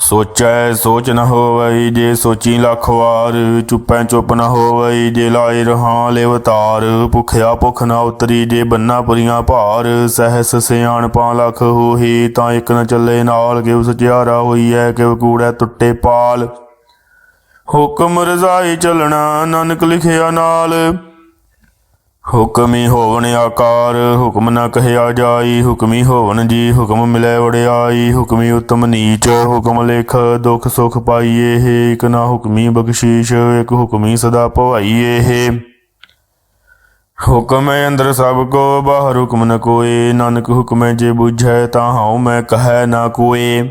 ਸੋਚੈ ਸੋਚ ਨ ਹੋਵਈ ਜੇ ਸੋਚੀ ਲੱਖ ਵਾਰ, ਚੁੱਪੈ ਚੁੱਪ ਨ ਹੋਵਈ ਜੇ ਲਾਏ ਰਹਾ ਲਿਵਤਾਰ ਭੁਖਿਆ ਭੁਖ ਨ ਉਤਰੀ ਜੇ ਬੰਨਾ ਪੁਰੀਆਂ ਭਾਰ, ਸਹਿਸ ਸਿਆਣਪਾਂ ਲੱਖ ਹੋਹੀ, ਤਾਂ ਇੱਕ ਨ ਚੱਲੇ ਨਾਲ, ਕਿਉ ਸਚਿਆਰਾ ਹੋਈਐ ਕਿਵ ਕੂੜੈ ਟੁੱਟੇ ਪਾਲ। ਹੁਕਮ ਰਜ਼ਾਈ ਚੱਲਣਾ, ਨਾਨਕ ਲਿਖਿਆ ਨਾਲ। ਹੁਕਮੀ ਹੋਵਣ ਆਕਾਰ, ਹੁਕਮ ਨਾ ਕਹਿਆ ਜਾਈ, ਹੁਕਮੀ ਹੋਵਣ ਜੀ, ਹੁਕਮ ਮਿਲੇ ਵਡਿਆਈ, ਹੁਕਮੀ ਉਤਮ ਨੀਚ, ਹੁਕਮ ਲਿਖ ਦੁਖ ਸੁਖ ਪਾਈਏ ਹੈ, ਇਕ ਨਾ ਹੁਕਮੀ ਬਖਸ਼ੀਸ਼, ਇਕ ਹੁਕਮੀ ਸਦਾ ਭਵਾਈਏ ਹੈ। ਹੁਕਮ ਅੰਦਰ ਸਭ ਕੋ, ਬਾਹਰ ਹੁਕਮ ਨ ਕੋਏ, ਨਾਨਕ ਹੁਕਮੈ ਜੇ ਬੁਝੈ, ਤਾਂ ਹਉ ਮੈਂ ਕਹੈ ਨਾ ਕੋਏ।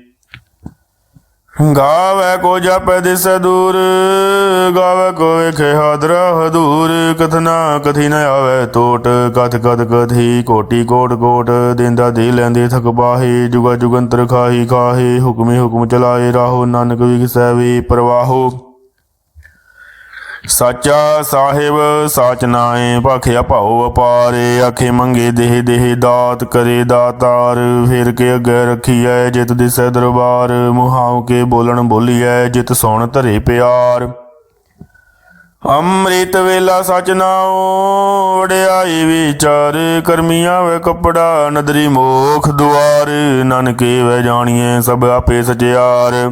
ਗਾਵੇ ਕੋ ਜਪੈ ਦਿਸ ਦੂਰ, ਗਾਵੇ ਕੋ ਵੇਖੇ ਹਾਦਰ ਹਦੂਰ। ਕਥਨਾ ਕਥੀ ਨ ਆਵੇ ਟੋਟ ਕਥ ਕਥ ਕਥੀ ਕੋਟੀ ਕੋਟ ਕੋਟ। ਦਿੰਦਾ ਦੇ ਲੈਂਦੇ ਥਕ ਬਾਹੇ ਜੁਗਾ ਜੁਗੰਤਰ ਖਾਹੀ ਖਾਹੀ। ਹੁਕਮੇ ਹੁਕਮ ਚਲਾਏ ਰਾਹੋ, ਨਾਨਕ ਵਿਗਸੈ ਵੇ ਪ੍ਰਵਾਹੋ। ਸਾਚਾ ਸਾਹਿਬ, ਸਾਚ ਨਾਏ ਭਾਖਿਆ ਭਾਉ ਅਪਾਰੇ ਆਖੇ ਮੰਗੇ ਦੇਹ ਦੇਹ ਦਾਤ ਕਰੇ ਦਾਤਾਰ, ਫਿਰ ਕੇ ਅੱਗੇ ਰਖੀਐ ਜਿਤ ਦਿਸੈ ਦਰਬਾਰ, ਮੁਹਾਉ ਕੇ ਬੋਲਣ ਬੋਲੀਐ ਜਿਤ ਸੁਣ ਧਰੇ ਪਿਆਰ। ਅੰਮ੍ਰਿਤ ਵੇਲਾ ਸਚ ਨਾਉ, ਵਡਿਆਈ ਵਿਚਾਰ, ਕਰਮੀਆਂ ਵੇ ਕਪੜਾ, ਨਦਰੀ ਮੋਖ ਦੁਆਰ, ਨਾਨਕੇ ਵੇ ਜਾਣੀਏ ਸਭ ਆਪੇ ਸਚਿਆਰ।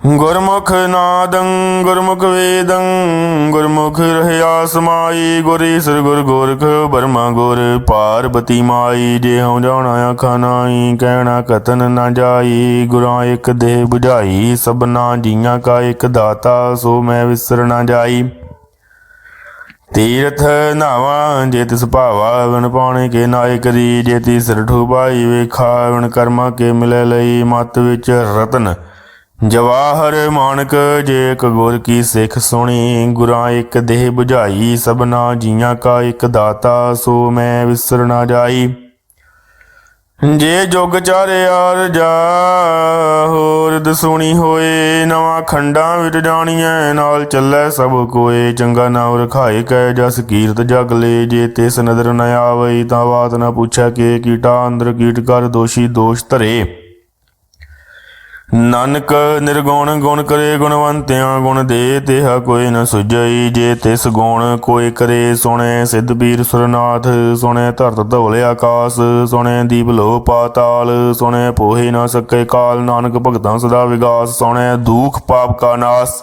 ਗੁਰਮੁਖ ਨਾਦੰ, ਗੁਰਮੁਖ ਵੇਦੰ, ਗੁਰਮੁਖ ਰਹਿਆ ਸਮਾਈ ਗੁਰ ਈਸਰ ਗੁਰ ਗੋਰਖ ਬਰਮਾ ਗੁਰ ਪਾਰਬਤੀ ਮਾਈ, ਜੇ ਹਉ ਜਾਣਾ ਆਖਾ ਨਾਈ ਕਹਿਣਾ ਕਤਨ ਨਾ ਜਾਈ, ਗੁਰਾਂ ਇੱਕ ਦੇਹ 부ਝਾਈ ਸਭਨਾ ਜੀਆਂ ਕਾ ਇੱਕ ਦਾਤਾ, ਸੋ ਮੈਂ ਵਿਸਰ ਨਾ ਜਾਈ। ਤੀਰਥ ਨਾਵਾ, ਜੇ ਤਿਸ ਭਾਵਾ ਵਣ ਪਾਣੇ ਕੇ ਨਾਇਕ ਦੀ ਜੇ ਤੀ ਸਿਰ ਠੁਬਾਈ ਵੇਖਾ ਵਣ ਕਰਮਾ ਕੇ ਮਿਲੇ ਲਈ ਮਤ ਵਿੱਚ ਰਤਨ। ਜਵਾਹਰ ਮਾਨਕ, ਜੇ ਗੁਰ ਕੀ ਸਿੱਖ ਸੁਣੀ, ਗੁਰਾਂ ਇੱਕ ਦੇਹ 부ਝਾਈ ਸਭਨਾ ਜੀਆਂ ਕਾ ਇੱਕ ਦਾਤਾ, ਸੋ ਮੈਂ ਵਿਸਰ ਨਾ ਜਾਈ। ਜੇ ਜੁਗ ਚਾਰਿਆਰ ਜਾ, ਹੋਰ ਦਸੂਣੀ ਹੋਏ, ਨਵਾਂ ਖੰਡਾਂ ਵਿਟ ਜਾਣੀਐ, ਨਾਲ ਚੱਲੈ ਸਭ ਕੋਏ, ਚੰਗਾ ਨਾਮ ਰਖਾਏ ਕੈ ਜਸ ਕੀਰਤ ਜਗ ਲੈ, ਜੇ ਤਿਸ ਨਦਰ ਨ ਆਵਈ, ਤਾਂ ਬਾਤ ਨਾ ਪੁੱਛੈ ਕੇ ਕੀਟਾ, ਅੰਦਰ ਕੀਟ ਕਰ ਦੋਸ਼ੀ ਦੋਸ਼ ਧਰੇ। ਨਾਨਕ ਨਿਰਗੁਣ ਗੁਣ ਕਰੇ ਗੁਣਵੰਤਿਆਂ ਗੁਣ ਦੇ ਤਿਹਾ ਕੋਈ ਨ ਸੁਜਈ ਜੇ ਤਿਸ ਗੁਣ ਕੋਈ ਕਰੇ ਸੁਣੇ, ਸਿੱਧ ਪੀਰ ਸੁਰਨਾਥ ਸੁਣੇ, ਧਰਤ ਧੌਲੇ ਆਕਾਸ ਸੁਣੇ, ਦੀਪ ਲੋ ਪਾਤਾਲ ਸੁਣੇ, ਪੋਹੇ ਨ ਸਕੇ ਕਾਲ, ਨਾਨਕ ਭਗਤਾਂ ਸਦਾ ਵਿਗਾਸ ਸੁਣੇ, ਦੁਖ ਪਾਪ ਕਾ ਨਾਸ।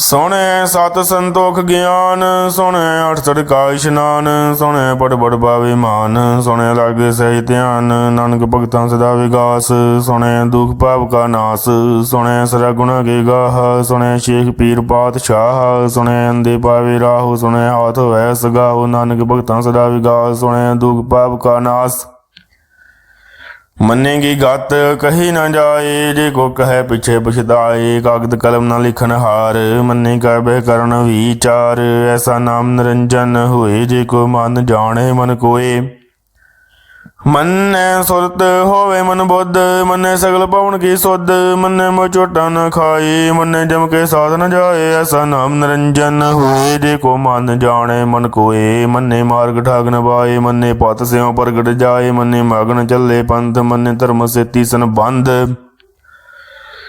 ਸੁਣੈ ਸਤ ਸੰਤੋਖ ਗਿਆਨ ਸੁਣਿਆ ਅਠ ਸੜਕਾ ਇਸ਼ਨਾਨ ਸੁਣਿਆ ਪੜ ਪੜ ਪਾਵੇ ਮਾਨ ਸੁਣਿਆ ਲਾਗੇ ਸਹਿ ਧਿਆਨ, ਨਾਨਕ ਭਗਤਾਂ ਸਦਾ ਵਿਗਾਸ ਸੁਣਿਆ ਦੁਖ ਪਾਪ ਕਾ ਨਾਸ ਸੁਣਿਆ ਸਰਾ ਗੁਣਾ ਕੇ ਗਾਹ ਸੁਣਿਆ ਸ਼ੇਖ ਪੀਰ ਪਾਤਸ਼ਾਹ ਸੁਣਿਆ ਅੰਦੇ ਪਾਵੇ ਰਾਹੋ ਸੁਣਿਆ ਹਾਥ ਹੋਇ ਸਗਾਹੋ ਨਾਨਕ ਭਗਤਾਂ ਸਦਾ ਵਿਗਾਸ ਸੁਣਿਆ ਦੁਖ ਪਾਪ ਕਾ ਨਾਸ। ਮੰਨੇਗੀ ਗਤ, ਕਹੀ ਨਾ ਜਾਏ, ਜੇ ਕੋ ਕਹੈ ਪਿਛੇ ਪਛਤਾਏ ਕਾਗਦ ਕਲਮ ਨਾ ਲਿਖਨ ਹਾਰ, ਮੰਨੇ ਕਾ ਬਹਿ ਕਰਨ ਵਿਚਾਰ, ਐਸਾ ਨਾਮ ਨਿਰੰਜਨ ਹੋਏ, ਜੇ ਕੋ ਮਨ ਜਾਣੇ ਮਨ ਕੋਏ। ਮੰਨੈ ਸੁਰਤ ਹੋਵੇ ਮਨ ਬੁੱਧ, ਮੰਨੈ ਸਗਲ ਪਵਨ ਕੀ ਸੁਧ, ਮੰਨੈ ਮੋ ਝੋਟਾ ਨ ਖਾਏ ਮੰਨੈ ਜਮ ਕੇ ਸਾਧ ਨ ਜਾਏ, ਐਸਾ ਨਾਮ ਨਿਰੰਜਨ ਹੋਏ, ਜੇ ਕੋ ਮਨ ਜਾਣੇ ਮਨ ਕੋਏ, ਮੰਨੇ ਮਾਰਗ ਠਾਗ ਨ ਪਾਏ ਮੰਨੇ ਪਤ ਸਿਉ ਪ੍ਰਗਟ ਜਾਏ, ਮੰਨੇ ਮਗਨ ਚੱਲੇ ਪੰਥ, ਮੰਨੇ ਧਰਮ ਸੇਤੀ ਸੰਬੰਧ।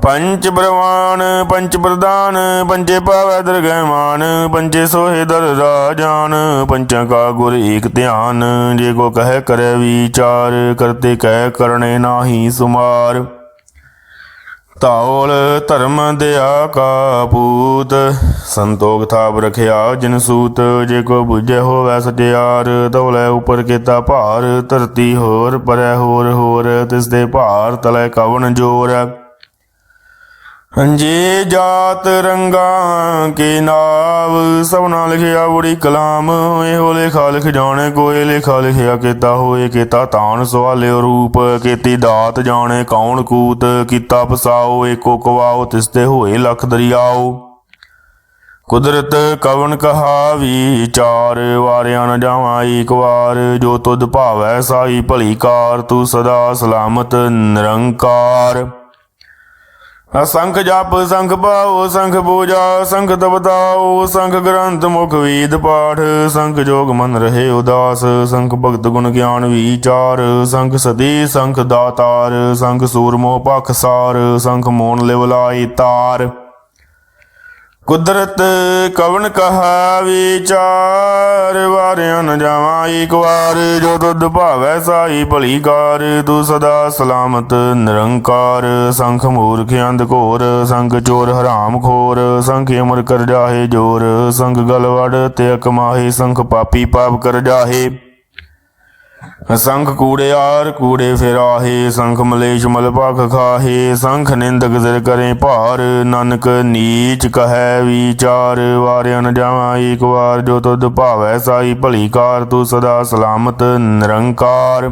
ਪੰਚ ਬ੍ਰਵਾਨ ਪੰਚ ਪ੍ਰਦਾਨ ਪੰਜੇ ਪਾਵੈ ਦਰਗਹਿਮਾਨ, ਪੰਜੇ ਪੰਚੇ ਸੋਹੇ ਦਰ ਰਾਜਾਨ, ਪੰਚਾਂ ਕਾ ਗੁਰ ਏਕ ਧਿਆਨ, ਜੇ ਕੋ ਕਹਿ ਕਰੈ ਵਿਚਾਰ, ਕਰਤੇ ਕਹਿ ਕਰਨੇ ਨਾਹੀ ਸੁਮਾਰ। ਤਾਉਲ ਧਰਮ ਦਿਆ ਕਾ ਪੂਤ, ਸੰਤੋਖ ਥਾਪ ਰਖਿਆ ਜਿਨ ਸੂਤ, ਜੇ ਕੋ ਬੁਝੈ ਹੋਵੈ ਸਟਿਆਰ ਤਉਲੇ ਉਪਰ ਕੀਤਾ ਭਾਰ, ਧਰਤੀ ਹੋਰ ਪਰੈ ਹੋਰ ਹੋਰ, ਤਿਸ ਦੇ ਭਾਰ ਤਲੇ ਕਵਣ ਜੋਰ। ਜੇ ਜਾਤ ਰੰਗਾਂ ਕੇ ਨਾਵ ਸਭਨਾ ਲਿਖਿਆ ਬੜੀ ਕਲਾਮ। ਇਹੋ ਲੇਖਾ ਲਿਖ ਜਾਣੇ ਕੋਏ ਲੇਖਾ ਲਿਖਿਆ ਕੀਤਾ ਹੋਏ, ਕੀਤਾ ਤਾਣ ਸਵਾਲਿਓ ਰੂਪ। ਕੀਤੀ ਦਾਤ ਜਾਣੇ, ਕੌਣ ਕੂਤ, ਕੀਤਾ ਪਸਾਓ ਏਕੋ ਕਵਾਓ ਤਿਸ ਹੋਏ ਲਖ ਦਰਿਆਓ। ਕੁਦਰਤ ਕਵਨ ਕਹਾ ਵਿਚਾਰ ਵਾਰਿਆ ਨ ਜਾਵਾਂ ਏਕ ਵਾਰ। ਜੋ ਤੁਧ ਭਾਵੈ ਸਾਈ ਭਲੀ ਕਾਰ, ਤੂੰ ਸਦਾ ਸਲਾਮਤ ਨਿਰੰਕਾਰ। ਅਸੰਖ ਜਪ, ਸੰਖ ਪਾਉ ਸੰਖ ਪੂਜਾ, ਸੰਖ ਤਪਤਾਉ ਸੰਖ ਗ੍ਰੰਥ ਮੁਖ ਵੇਦ ਪਾਠ, ਸੰਖ ਜੋਗ ਮਨ ਰਹੇ ਉਦਾਸ, ਸੰਖ ਭਗਤ ਗੁਣ ਗਿਆਨ ਵਿਚਾਰ, ਸੰਖ ਸਦੀ, ਸੰਖ ਦਾਤਾਰ, ਸੰਖ ਸੂਰਮੋ ਪਖ ਸਾਰ, ਸੰਖ ਮੋਨ ਲਿਵਲਾਈ ਤਾਰ। ਕੁਦਰਤ ਕਵਨ ਕਹਾ ਵਿਚਾਰ, ਵਾਰਿਆ ਨ ਜਾਵਾਂ ਏਕ ਵਾਰ। ਜੋ ਤੁਧ ਭਾਵੈ ਸਾਈ ਭਲੀ ਕਾਰ ਤੂੰ ਸਦਾ ਸਲਾਮਤ ਨਿਰੰਕਾਰ। ਸੰਖ ਮੂਰਖ ਅੰਧ ਘੋਰ, ਸੰਗ ਚੋਰ ਹਰਾਮ ਖੋਰ। ਸੰਖ ਅਮਰ ਕਰ ਜਾਹੇ ਜੋਰ ਸੰਖ ਗਲਵੜ ਤੇ ਅਕਮਾਹੇ, ਸੰਖ ਪਾਪੀ ਪਾਪ ਕਰ ਜਾਹੇ। ਸੰਖ ਕੂੜਿਆਰ ਕੂੜੇ ਫਿਰਾਹੇ ਸੰਖ ਮਲੇਸ਼ ਮਲ ਭਖ ਖਾਹੇ, ਸੰਖ ਨਿੰਦਕ ਸਿਰ ਕਰੇ ਭਾਰ, ਨਾਨਕ ਨੀਚ ਕਹੈ ਵਿਚਾਰ, ਵਾਰਿਆ ਨ ਜਾਵਾਂ ਏਕ ਵਾਰ, ਜੋ ਤੁਧ ਭਾਵੈ ਸਾਈ ਭਲੀ ਕਾਰ, ਤੂੰ ਸਦਾ ਸਲਾਮਤ ਨਿਰੰਕਾਰ।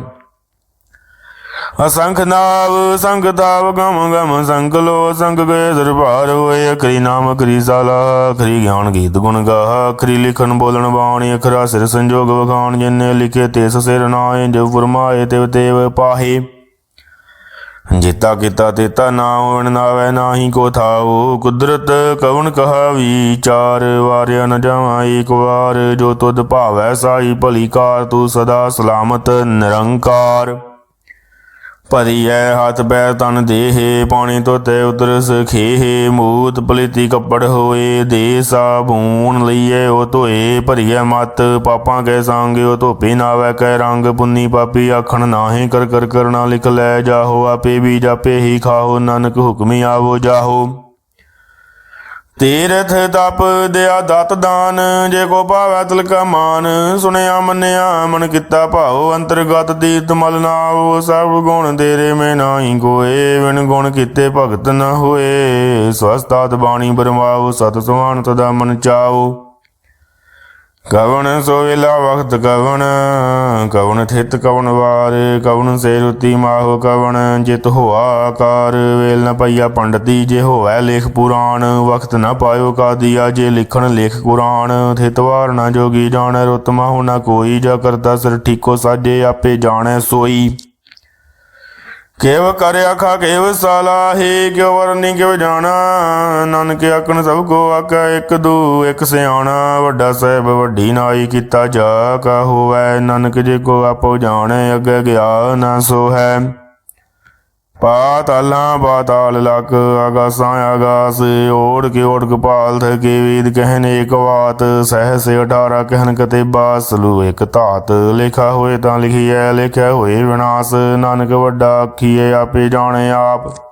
ਅਸੰਖ ਨਾਵ, ਸੰਗ ਤਾਵ, ਗਮ ਗਮ, ਸੰਗ ਲੋ, ਸੰਗ ਗਏ ਦਰਬਾਰ ਹੋਏ। ਅਖਰੀ ਨਾਮ, ਅਖਰੀ ਸਾਲਾ, ਅਖਰੀ ਗਿਆਨ ਗੀਤ ਗੁਣ ਗਾਹ ਅਖਰੀ ਲਿਖਣ, ਬੋਲਣ, ਬਾਣੀ, ਅਖਰਾ ਸਿਰ ਸੰਜੋਗ ਵਖਾਣ ਜਿਨੇ ਲਿਖੇ ਤਿਸ ਸਿਰ ਨਾਏ, ਜੋ ਫਰਮਾਏ ਤਿਵ ਤੇਵ ਪਾਹੇ। ਜਿਤਾ ਕੀਤਾ ਤੇਤਾ ਨਾਮ ਨਾਵੇ ਨਾਹੀ ਕੋ ਥਾਓ ਕੁਦਰਤ ਕਵਣ ਕਹਾ ਵਿਚਾਰ, ਵਾਰਿਆ ਨ ਜਾਵਾਂ ਏਕ ਵਾਰ। ਜੋ ਤੁਧ ਭਾਵੈ ਸਾਈ ਭਲੀ ਕਾਰ, ਤੂੰ ਸਦਾ ਸਲਾਮਤ ਨਿਰੰਕਾਰ। ਭਰੀ ਐ ਹੱਥ ਪੈ ਤਨ ਦੇਹੇ, ਪਾਣੀ ਧੋਤੇ ਉਤਰ ਸਖੇਹੇ ਮੂਤ ਪਲੀਤੀ ਕੱਪੜ ਹੋਏ, ਦੇ ਸਾਬੂਨ ਲਈਏ ਉਹ ਧੋਏ, ਭਰੀਐ ਮਤ, ਪਾਪਾਂ ਕੈ ਸੰਗ, ਉਹ ਧੋਪੇ ਨਾਵੇ ਕੈ ਰੰਗ, ਪੁੰਨੀ ਪਾਪੀ ਆਖਣ ਨਾਹੀ, ਕਰ ਕਰ ਕਰਨਾ ਲਿਖ ਲੈ ਜਾਹੋ, ਆਪੇ ਵੀ ਜਾਪੇ ਹੀ ਖਾਓ ਨਾਨਕ ਹੁਕਮੀ ਆਵੋ ਜਾਹੋ। ਤੀਰਥ ਤਪ ਦਿਆ ਦਤ ਦਾਨ, ਜੇ ਕੋ ਭਾਵੈ ਤਿਲਕਾ ਮਾਨ। ਸੁਣਿਆ, ਮੰਨਿਆ, ਮਨ ਕੀਤਾ ਭਾਉ, ਅੰਤਰਗਤ ਦੀਤ ਮਲ ਨਾਉ। ਸਭ ਗੁਣ ਤੇਰੇ ਮੈਂ ਨਾਹੀ ਕੋਏ ਵਿਣ ਗੁਣ ਕੀਤੇ ਭਗਤ ਨ ਹੋਏ। ਸਵਸਤਾਤ ਬਾਣੀ ਬਰਮਾਉ ਸਤ ਸੁਹਾਨ ਤਦਾ ਮਨ ਚਾਉ। ਕਵਣ ਸੋਇਲਾ ਵਖਤ ਕਵਣ ਕਵਣ ਥਿਤ ਕਵਣ ਵਾਰ, ਕਵਣ ਸੇ ਰੁਤੀ ਮਾਹੁ ਕਵਣ, ਜਿਤ ਹੋਆ ਆਕਾਰ ਵੇਲ ਨ ਪਈਆ ਪੰਡਤੀ, ਜੇ ਹੋਵੈ ਲੇਖ ਪੁਰਾਣ, ਵਖਤ ਨ ਪਾਇਓ ਕਾਦੀਆ, ਜੇ ਲਿਖਣ ਲੇਖ ਕੁਰਾਨ ਥਿਤ ਵਾਰ ਨ ਜੋਗੀ ਜਾਣੈ ਰੁਤ ਮਾਹੁ ਨ ਕੋਈ, ਜਾ ਕਰਤਾ ਸਿਰ ਠੀਕੋ ਸਾਜੇ, ਆਪੇ ਜਾਣੈ ਸੋਈ। ਕੇਵ ਕਰ ਆਖਾ, ਕੇਵ ਸਾਲਾਹੇ ਕਿਉ ਵਰਨੀ ਕਿਉ ਜਾਣਾ? ਨਾਨਕ ਆਖਣ, ਸਭ ਕੋ ਆਖਾ, ਇੱਕ ਦੂ, ਇੱਕ ਸਿਆਣਾ। ਵੱਡਾ ਸਾਹਿਬ, ਵੱਡੀ ਨਾਈ ਕੀਤਾ ਜਾ ਕਾ ਹੋਵੈ। ਨਾਨਕ ਜੇ ਕੋ ਆਪੋ ਜਾਣੈ, ਅੱਗੇ ਗਿਆ ਨਾ ਸੋ ਹੈ ਪਾਤਾਲਾਂ ਪਾਤਾਲ ਲਕ ਆਗਾਸਾਂ ਆਗਾਸ ਓੜ ਕੇ ਓੜ ਕਪਾਲ ਥਕੇ ਵੇਦ ਕਹਿਨ ਏਕ ਬਾਤ ਸਹਸ 18 ਕਹਿਨ ਕਤੇ ਬਾਸਲੂ ਇੱਕ ਧਾਤ। ਲਿਖਾ ਹੋਏ ਤਾਂ ਲਿਖੀਐ, ਲਿਖਿਆ ਹੋਏ ਵਿਨਾਸ਼। ਨਾਨਕ ਵੱਡਾ ਆਖੀਏ ਆਪੇ ਜਾਣੇ ਆਪ।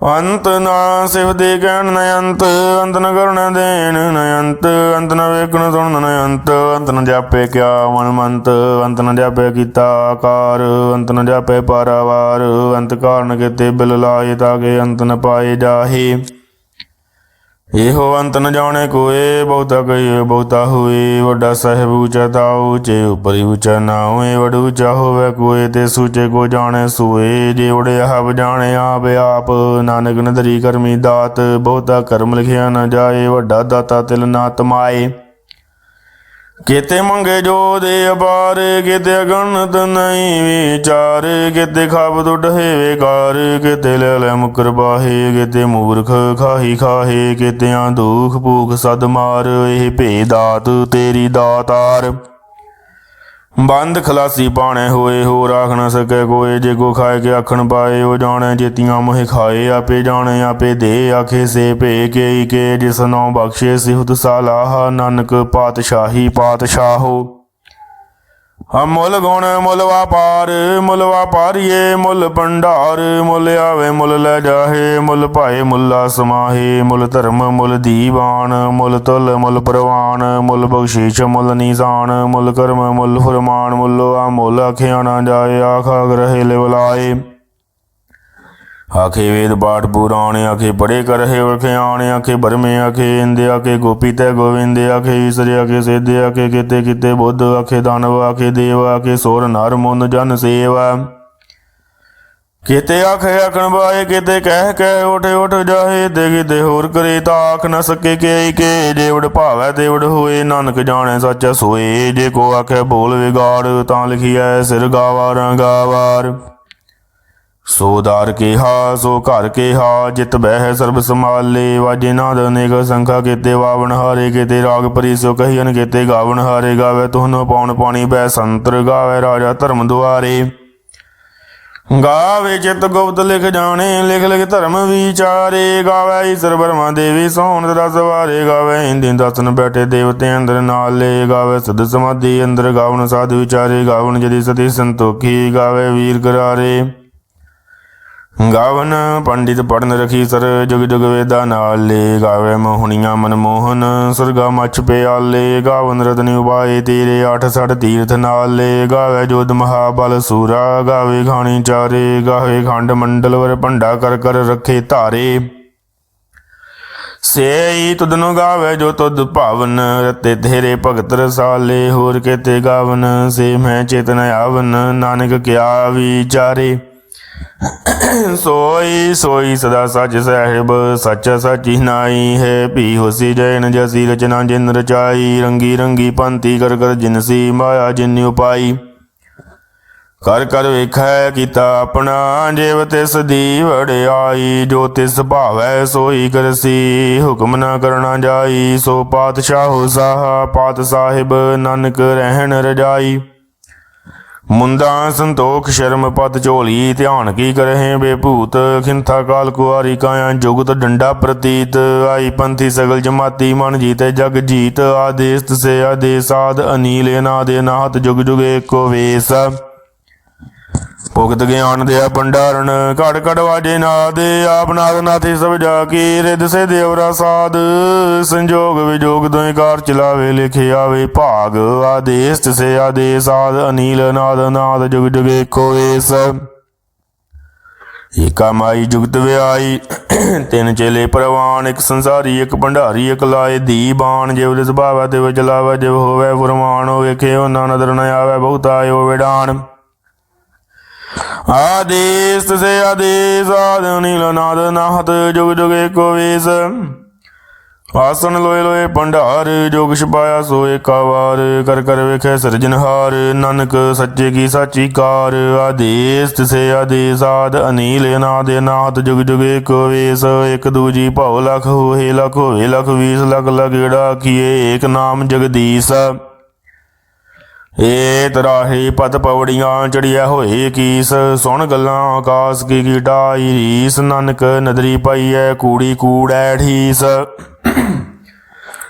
ਅੰਤ ਨਾ ਸਿਵ ਦੇ ਕਹਿਣ ਨ ਅੰਤ ਅੰਤ ਨ ਕਰਣ ਦੇਣ ਨ ਅੰਤ ਅੰਤ ਨ ਵੇਖਣ ਸੁਣਨ ਨ ਅੰਤ ਅੰਤ ਨ ਜਾਪੇ ਕਿਆ ਮਨ ਮੰਤ, ਅੰਤ ਨ ਜਾਪੇ ਕੀਤਾ ਆਕਾਰ, ਅੰਤ ਨ ਜਾਪੇ ਪਾਰਾਵਾਰ, ਅੰਤ ਕਾਰਨ ਕਿਤੇ ਬਿਲ ਲਾਏ ਤਾਗੇ ਅੰਤ ਨ ਪਾਏ ਜਾਹੀ। ਇਹੋ ਅੰਤ ਨ ਜਾਣੇ ਕੋਏ, ਬਹੁਤਾ ਕਹੀਏ ਬਹੁਤਾ ਹੋਏ। ਵੱਡਾ ਸਾਹਿਬ ਉਚਾ ਤਾਉ ਉੱਚੇ, ਉਪਰਿ ਉਚਾ ਨਾ ਹੋਏ। ਉਚਾ ਉੱਚਾ ਹੋਵੇ ਕੋਏ ਤੇ ਸੂਚੇ ਕੋ ਜਾਣੇ ਸੋਏ। ਜੇ ਉੜੇ ਹਬ ਜਾਣੇ ਆਪ ਆਪ, ਨਾਨਕ ਨਦਰੀ ਕਰਮੀ ਦਾਤ। ਬਹੁਤਾ ਕਰਮ ਲਿਖਿਆ ਨਾ ਜਾਏ, ਵੱਡਾ ਦਾਤਾ ਤਿਲ ਨਾ ਤਮਾਏ। ਕਿਤੇ ਮੰਗੇ ਜੋ ਦੇ ਅਪਾਰ, ਕਿਤੇ ਅਗਣਤ ਨਹੀਂ ਵਿਚਾਰ, ਕਿਤੇ ਖਾਬ ਟੁੱਟ ਹੈ ਕਿਤੇ ਲੈ ਲੈ ਮੁਕਰ ਬਾਹੇ, ਕਿਤੇ ਮੂਰਖ ਖਾਹੀ ਖਾਹੇ ਕਿਤੇ ਆਂ ਦੁਖ ਭੂਖ ਸਦ ਮਾਰ, ਇਹ ਭੇਦਾਤ ਤੇਰੀ ਦਾਤਾਰ ਬੰਦ ਖਲਾਸੀ ਪਾਣੇ ਹੋਏ, ਹੋ ਰਾਖ ਨਾ ਸਕੇ ਕੋਏ ਜੇ ਕੋ ਖਾਏ ਕੇ ਆਖਣ ਪਾਏ, ਉਹ ਜਾਣੇ ਜੇਤੀਆਂ ਮੋਹਿ ਖਾਏ। ਆਪੇ ਜਾਣੇ, ਆਪੇ ਦੇ ਆਖੇ ਸੇ ਭੇ ਕੇ ਕੇ। ਜਿਸ ਨੋ ਬਖਸ਼ੇ ਸਿਹੁਤ ਸਾਲਾਹ ਨਾਨਕ ਪਾਤਸ਼ਾਹੀ ਪਾਤਸ਼ਾਹੋ ਅਮੁੱਲ ਗੁਣ ਮੁੱਲ ਵਾਪਾਰ, ਮੁੱਲ ਵਾਪਾਰੀਏ, ਮੁੱਲ ਭੰਡਾਰ, ਮੁੱਲ ਆਵੇ, ਮੁੱਲ ਲੈ ਜਾਹੇ, ਮੁੱਲ ਭਾਏ, ਮੁੱਲਾ ਸਮਾਹੇ, ਮੁੱਲ ਧਰਮ, ਮੁੱਲ ਦੀਵਾਨ, ਮੁੱਲ ਤੁਲ, ਮੁੱਲ ਪ੍ਰਵਾਨ, ਮੁੱਲ ਬਖਸ਼ੀਸ਼, ਮੁੱਲ ਨਿਜ਼ਾਨ, ਮੁੱਲ ਕਰਮ, ਮੁੱਲ ਫਰਮਾਨ, ਮੁੱਲ ਆ, ਮੁੱਲ ਆਖਿਆ ਜਾਏ, ਆਖਾ ਗ੍ਰਹਿ ਲਿਵਲਾਏ। ਆਖੇ ਵੇਦ ਪਾਠ ਪੁਰਾਣ, ਆਖੇ ਪੜੇ ਕਰਹਿ ਵਖਿਆਣ ਆਖੇ ਬਰਮੇ ਆਖੇ ਇੰਦ, ਆਖੇ ਗੋਪੀ ਤੈ ਗੋਵਿੰਦ, ਆਖੇ ਈਸਰ, ਆਖੇ ਸਿੱਧ, ਆਖੇ ਕਿਤੇ ਕਿਤੇ ਬੁੱਧ, ਆਖੇ ਦਾਨਵ, ਆਖੇ ਦੇਵ, ਆਖੇ ਸੋਰ, ਨਰ ਮੁੰਦ ਜਨ, ਸੇਵਾ। ਕਿਤੇ ਆਖੇ ਆਖਣ ਬਾਏ ਕਿਤੇ ਕਹਿ ਕਹਿ ਉਠ ਉਠ ਜਾਏ ਤੇ ਕਿਤੇ ਹੋਰ ਕਰੇ ਤਾਂ ਆਖ ਨਾ ਸਕੇ ਕਿ ਕੇ ਜੇਵੜ ਭਾਵੈ ਤੇਵੜ ਹੋਏ, ਨਾਨਕ ਜਾਣੈ ਸੱਚ ਸੋਏ, ਜੇ ਕੋ ਆਖੇ ਬੋਲ ਵਿਗਾੜ, ਤਾਂ ਲਿਖੀਐ ਸਿਰ ਗਾਵਾਰਾਂ ਗਾਵਾਰ ਸੋ ਦਾਰ ਕੇਹਾ, ਸੋ ਘਰ ਕੇਹਾ, ਜਿਤ ਬਹਿ ਸਰਬ ਸਮਾਲੇ ਵਾਜੇ ਨਾਦ ਅਨੇਕ ਸੰਖਾ ਕੀਤੇ, ਵਾਵਣ ਹਾਰੇ ਕੀਤੇ, ਰਾਗ ਪਰੀ ਸੋ ਕਹੀਨ ਕੀਤੇ, ਗਾਵਣ ਹਾਰੇ ਗਾਵੇ ਤੁਹਨੋ ਪਾਉਣ ਪਾਣੀ ਬੈ ਸੰਤਰ ਗਾਵੇ, ਰਾਜਾ ਧਰਮ ਦੁਆਰੇ। ਗਾਵੇ ਚਿਤ ਗੁਪਤ ਲਿਖ ਜਾਣੇ, ਲਿਖ ਲਿਖ ਧਰਮ ਵਿਚਾਰੇ, ਗਾਵੇ ਈਸ਼ਰ ਬਰਮਾ ਦੇਵੀ ਸੋਹਣ ਰਸ ਵਾਰੇ ਗਾਵੇ ਹਿੰਦੀ ਦਸਨ ਬੈਠੇ ਦੇਵਤੇ ਅੰਦਰ ਨਾਲੇ, ਗਾਵੇ ਸਦ ਸਮਾਧੀ ਅੰਦਰ ਗਾਵਣ ਸਾਧ ਵਿਚਾਰੇ, ਗਾਵਣ ਜਦੀ ਸਤੀ ਸੰਤੋਖੀ, ਗਾਵੇ ਵੀਰ ਕਰਾਰੇ ਗਾਵਨ ਪੰਡਿਤ ਪੜਨ ਰਖੀ ਸਰ ਜੁਗ ਜੁਗ ਵੇਦਾ ਨਾਲ ਨਾਲੇ ਗਾਵੇ ਮੋਹਣੀਆਂ ਮਨਮੋਹਨ, ਸੁਰਗਾ ਮਛ ਪਿਆਲੇ, ਗਾਵਨ ਰਤਨ ਉਬਾਏ ਤੇਰੇ ਅੱਠ ਸੜ ਤੀਰਥ ਨਾਲ ਲੇ ਗਾਵੇ ਜੋਧ ਮਹਾਬਲ ਸੂਰਾ, ਗਾਵੇ ਖਾਣੀ ਚਾਰੇ, ਗਾਵੇ ਖੰਡ ਮੰਡਲ ਵਰ ਭੰਡਾ ਕਰ ਕਰ ਰੱਖੇ ਧਾਰੇ। ਸੇਈ ਤੁਧਨੁ ਗਾਵੇ ਜੋ ਤੁਧ ਭਾਵਨ, ਰਤੇ ਤੇਰੇ ਭਗਤ ਰਸਾਲੇ, ਹੋਰ ਕੇਤੇ ਗਾਵਨ, ਸੇ ਮੈਂ ਚੇਤਨ ਆਵਨ, ਨਾਨਕ ਕਿਆ ਵਿਚਾਰੇ। ਸੋਈ ਸੋਈ ਸਦਾ ਸੱਚ ਸਹਿਬ, ਸੱਚ ਸੱਚੀ ਨਾਈ ਹੈ। ਭੀ ਹੋਸੀ ਜੈਨ ਜਸੀ ਰਚਨਾ ਜਿਨ ਰਚਾਈ, ਰੰਗੀ ਰੰਗੀ ਪੰਤੀ ਕਰ ਕਰ ਜਿਨਸੀ ਮਾਇਆ ਜਿਨ ਉਪਾਈ। ਕਰ ਕਰ ਵੇਖੈ ਕੀਤਾ ਆਪਣਾ ਜੇਵ, ਤਿਸ ਦੀ ਵੜਿਆਈ ਜੋ ਤਿਸ ਭਾਵੈ ਸੋਈ ਕਰਸੀ ਹੁਕਮ ਨਾ ਕਰਨਾ ਜਾਈ। ਸੋ ਪਾਤਸ਼ਾਹ ਸਾਹਾ, ਪਾਤ ਸਾਹਿਬ, ਨਾਨਕ ਰਹਿਣ ਰਜਾਈ। ਮੁੰਦਾ ਸੰਤੋਖ, ਸ਼ਰਮ ਪਤ ਝੋਲੀ, ਧਿਆਨ ਕੀ ਕਰਹਿ ਬੇਭੂਤ? ਖਿੰਥਾ ਕਾਲ ਕੁਆਰੀ ਕਾਇਆ ਜੁਗਤ ਡੰਡਾ ਪ੍ਰਤੀਤ। ਆਈ ਪੰਥੀ ਸਗਲ ਜਮਾਤੀ ਮਨ ਜੀਤੇ ਜਗ ਜੀਤ। ਆਦੇਸ ਤਸੇ ਆਦੇਸਾਦ ਅਨੀਲ, ਅਨਾਦ, ਅਨਾਹਤ, ਜੁਗ ਜੁਗ ਏਕੋ ਵੇਸ। ਭੁਗਤ ਗਿਆਨ ਦੇ ਭੰਡਾਰਨ, ਘੜ ਘੜ ਵਾਜੇ ਨਾਦ ਆਪ ਨਾਦ ਨਾਥੀ ਸਭ ਜਾ ਕੀ ਰਿਦ ਸੇ ਦੇਵਰਾ ਸਾਧ। ਸੰਜੋਗ ਵਿਜੋਗ ਦੋਇ ਕਾਰ ਚਲਾਵੇ, ਲਿਖੇ ਆਵੇ ਭਾਗ। ਆਦੇਸ ਤਸੇ ਆਦੇਸ ਆਦ ਅਨੀਲ ਨਾਦ ਨਾਦ ਜੁਗ ਜੁਗ ਏਕੋ ਏਸ। ਏਕਾ ਮਾਈ ਜੁਗਤ ਵਿਆਈ, ਤਿੰਨ ਚੇਲੇ ਪ੍ਰਵਾਨ, ਇੱਕ ਸੰਸਾਰੀ, ਇੱਕ ਭੰਡਾਰੀ, ਇੱਕ ਲਾਏ ਦੀ ਬਾਣ ਜਿਵ ਦੇ ਸੁਭਾਵੈ ਤੇ ਵਿਚ ਲਾਵੈ ਜਿਵ ਹੋਵੇ ਫਰਮਾਨ ਹੋਵੇ ਕਿ ਉਹਨਾਂ ਨਦਰ ਨ ਆਵੇ, ਬਹੁਤ ਆਇਓ ਵਿਡਾਨ। ਆਦੇਸ ਸੇ ਆਦੇਸ ਆਦ ਨੀਲ ਨਾਦ ਨਾਹਤ ਜੁਗ ਜੁਗ ਏਕੋ ਵੇਸ। ਆਸਣ ਲੋਏ ਲੋਏ ਭੰਡਾਰ, ਜੋਗ ਛਪਾਇਆ ਸੋ ਏਕਾ ਵਾਰ ਕਰ ਕਰ ਵੇਖੈ ਸਿਰਜਨਹਾਰ ਨਾਨਕ ਸੱਚੇ ਕੀ ਸਾਚੀ ਕਾਰ। ਆਦੇਸ ਤਿਸੇ ਆਦੇਸ ਆਦ ਅਨੀਲ ਅਨਾਦ ਅਨਾਹਤ ਜੁਗ ਜੁਗ ਏਕੋ ਵੇਸ। ਇੱਕ ਦੂਜੀ ਭਉ ਲਖ ਹੋਏ ਲਖ ਹੋਏ, ਲਖ ਵੀਸ, ਲਖ ਲਗੜਾ ਕੀਏ ਏਕ ਨਾਮ ਜਗਦੀਸ਼। ਏ ਤਰਾਹੀ ਪਤ ਪਵੜੀਆਂ ਚੜਿਆ ਹੋਏ ਕੀਸ, ਸੁਣ ਗੱਲਾਂ ਆਕਾਸ ਕੀ ਕੀਟਾਈ ਰੀਸ, ਨਾਨਕ ਨਦਰੀ ਪਈਐ ਕੂੜੀ ਕੂੜੈ ਠੀਸ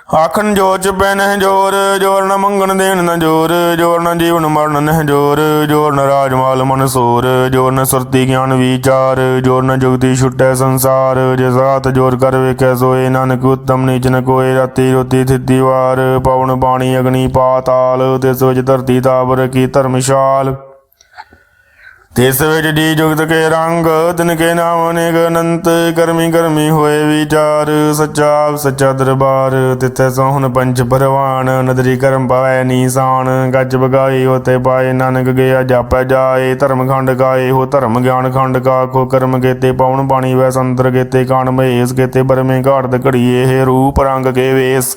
ਆਖਣ ਜੋਚ ਪੈਨਹਿ ਜੋਰ ਜੋਰ ਨ ਮੰਗਣ ਦੇਣ ਨ ਜੋਰ ਜੋਰ ਨ ਜੀਵਨ ਮਰਨ ਨਹਿ ਜੋਰ ਜੋਰ ਨ ਰਾਜਮਾਲ ਮਨ ਸੋਰ, ਜੋਰ ਨ ਸੁਰਤੀ ਗਿਆਨ ਵਿਚਾਰ, ਜੋਰ ਨ ਜੁਗਤੀ ਛੁਟੈ ਸੰਸਾਰ, ਜੇ ਸਾਤ ਜੋਰ ਕਰ ਵੇਖੈ ਸੋਏ ਨਾਨਕ ਉਤਮ ਨੀਚ ਨ ਕੋਏ, ਰਾਤੀ ਰੋਤੀ ਥਿੱਤੀ ਵਾਰ, ਪਵਨ ਬਾਣੀ ਅਗਨੀ ਪਾਤਾਲ, ਤਿਸ ਵਿੱਚ ਧਰਤੀ ਤਾਵਰ ਕੀ ਧਰਮਸ਼ਾਲ। ਤਿਸ ਵਿੱਚ ਦੀ ਜੁਗਤ ਕੇ ਰੰਗ, ਤਿਨ ਕੇ ਨਾਮ ਅਨੇਕ ਅਨੰਤ, ਕਰਮੀ ਕਰਮੀ ਹੋਏ ਵਿਚਾਰ, ਸੱਚਾ ਸੱਚਾ ਦਰਬਾਰ, ਤਿੱਥੇ ਸੋਹਣ ਪੰਜ ਪਰਵਾਨ ਨਦਰੀ ਕਰਮ ਪਾਵੈ ਨੀਸਾਨ, ਗੱਜ ਬਗਾਈ ਹੋਤੇ ਪਾਏ ਨਾਨਕ ਗਿਆ, ਜਾਪੈ ਜਾਏ, ਧਰਮ ਖੰਡ ਗਾਏ, ਹੋ ਧਰਮ ਗਿਆਨ ਖੰਡ ਕਾ ਕੋ ਕਰਮ ਕੇਤੇ ਪਾਉਣ ਬਾਣੀ ਵੈ ਸੰਤਰ ਕੇਤੇ ਕਾਣ ਮਹੇਸ ਕੇਤੇ, ਬਰਮੇ ਘਾੜਦ ਘੜੀਏ ਰੂਪ ਰੰਗ ਕੇ ਵੇਸ।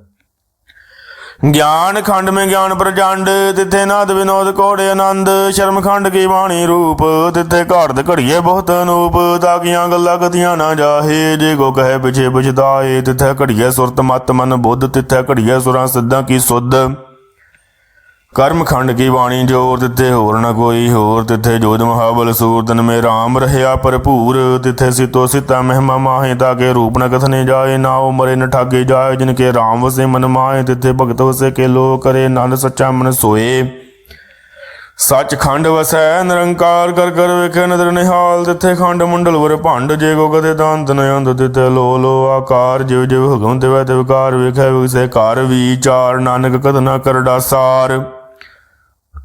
ਗਿਆਨ ਖੰਡ में ਗਿਆਨ ਪ੍ਰਜੰਡ ਤਿੱਥੇ ਨਾਦ ਵਿਨੋਦ ਕੋੜੇ ਆਨੰਦ, ਸ਼ਰਮ ਖੰਡ ਕੀ ਬਾਣੀ ਰੂਪ, ਤਿੱਥੇ ਘਾੜਦ ਘੜੀਏ ਬਹੁਤ ਅਨੂਪ, ਤਾਕੀਆਂ ਗੱਲਾਂ ਕਥੀਆਂ ਨਾ ਜਾਹੇ, ਜੇ ਕੋ ਕਹੇ ਪਿਛੇ ਪੁਛਦਾਏ ਤਿੱਥੇ ਘੜੀਏ ਸੁਰਤ ਮਤ ਮਨ ਬੁੱਧ, ਤਿੱਥੇ ਘੜੀਏ ਸੁਰਾਂ ਸਿੱਧਾਂ ਕੀ ਸੁਧ। ਕਰਮ ਖੰਡ ਕੀ ਬਾਣੀ ਜੋਰ ਤਿੱਥੇ ਹੋਰ ਨ ਕੋਈ ਹੋਰ, ਤਿੱਥੇ ਜੋਧ ਮਹਾਬਲ ਸੂਰ ਤਨ ਮੇ ਰਾਮ ਰਹਿਆ ਭਰਪੂਰ, ਤਿੱਥੇ ਸਿਤੋ ਸਿਤਾ ਮਹਿਮਾ ਮਾਹੇ ਤਾਕੇ ਰੂਪ ਨ ਕਥਨੇ ਜਾਏ, ਨਾ ਉਹ ਮਰੇ ਨ ਠਾਗੇ ਜਾਏ, ਜਿਨ ਕੇ ਰਾਮ ਵਸੇ ਮਨ ਮਾਏ ਤਿੱਥੇ ਭਗਤ ਵਸੇ ਕੇ ਲੋ ਕਰੇ ਨੰਦ ਸੱਚਾ ਮਨ ਸੋਏ। ਸੱਚ ਖੰਡ ਵਸੈ ਨਿਰੰਕਾਰ ਕਰ ਕਰ ਵੇਖੇ ਨਦਰ ਨਿਹਾਲ, ਤਿੱਥੇ ਖੰਡ ਮੰਡਲ ਵਰ ਭੰਡ, ਜੇ ਕੋ ਕਦੇ ਦੰਤ ਨ ਅੰਤ ਤਿੱਥੇ ਲੋ ਲੋ ਆਕਾਰ, ਜਿਵ ਜਿਵ ਹੁਕਮ ਤੇ ਵੈ ਤੇ ਵਿਕਾਰ ਵੇਖੈ ਵਿਗਸੈ ਘਰ ਵਿਚਾਰ, ਨਾਨਕ ਕਦ ਨਾ ਕਰੜਾ ਸਾਰ।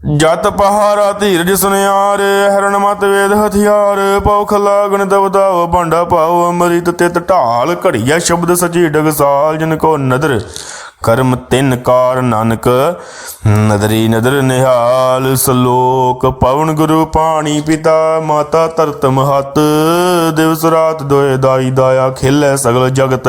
ਜਤ ਪਹਾਰਾ ਧੀਰਜ ਸੁਨਿਆਰ ਹਰਨ ਮਤ ਵੇਦ ਹਥਿਆਰ ਪੌਖ ਲਾਗਣ ਦਵਦਾਵ ਭਾਂਡਾ ਪਾਉ ਅਮ੍ਰਿਤ ਤਿਤ ਢਾਲ, ਘੜੀਆ ਸ਼ਬਦ ਸਚੀ ਡਗਸਾਲ, ਜਿਨ ਕੋ ਨਦਰ, ਕਰਮ ਤਿੰਨ ਕਾਰ ਨਾਨਕ, ਨਦਰੀ ਨਦਰ ਨਿਹਾਲ, ਸਲੋਕ ਪਵਨ ਗੁਰੂ ਪਾਣੀ ਪਿਤਾ, ਮਾਤਾ ਧਰਤ ਮਹਤ ਦਿਵਸ ਰਾਤ ਦੋਏ ਦਾਈ ਦਾਇਆ ਖੇਲੇ ਸਗਲ ਜਗਤ।